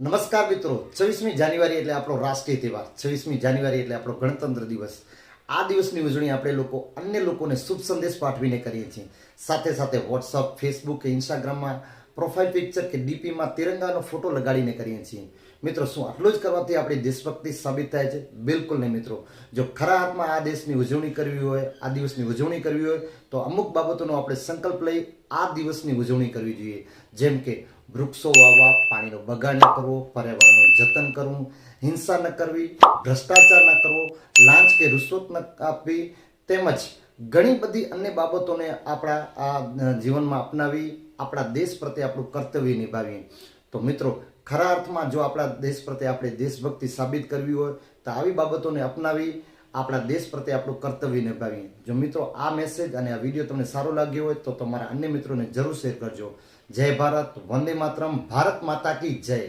નમસ્કાર મિત્રો, છવ્વીસમી જાન્યુઆરી એટલે આપણો રાષ્ટ્રીય તહેવાર, છવ્વીસમી જાન્યુઆરી એટલે આપણો ગણતંત્ર દિવસ. આ દિવસની ઉજવણી આપણે લોકો અન્ય લોકોને શુભ સંદેશ પાઠવીને કરીએ છીએ. સાથે સાથે વોટ્સઅપ ફેસબુક કે ઇન્સ્ટાગ્રામમાં પ્રોફાઇલ પિક્ચર કે ડીપીમાં તિરંગાનો ફોટો લગાડીને કરીએ છીએ. મિત્રો, શું આટલું જ કરવાથી આપણી દેશભક્તિ સાબિત થાય છે? બિલકુલ નહીં, મિત્રો. જો ખરા હાથમાં આ દેશની ઉજવણી કરવી હોય, આ દિવસની ઉજવણી કરવી હોય, તો અમુક બાબતોનો આપણે સંકલ્પ લઈ આ દિવસની ઉજવણી કરવી જોઈએ. જેમ કે વૃક્ષો વાવવા, પાણીનો બગાડ ન કરવો, પર્યાવરણનું જતન કરવું, હિંસા ન કરવી, ભ્રષ્ટાચાર ન કરવો, લાંચ કે રૂશ્વત ન આપવી, તેમજ ઘણી બધી અન્ય બાબતોને આપણા આ જીવનમાં અપનાવી આપણા દેશ પ્રત્યે આપણું કર્તવ્ય નિભાવીએ. તો મિત્રો, ખરા અર્થમાં જો આપણા દેશ પ્રત્યે આપણે દેશભક્તિ સાબિત કરવી હોય, તો આવી બાબતોને અપનાવી આપણા દેશ પ્રત્યે આપણું કર્તવ્ય નિભાવીએ. જો મિત્રો, આ મેસેજ અને આ વીડિયો તમને સારો લાગ્યો હોય, તો તમારા અન્ય મિત્રોને જરૂર શેર કરજો. જય ભારત, વંદે માતરમ, ભારત માતા કી જય.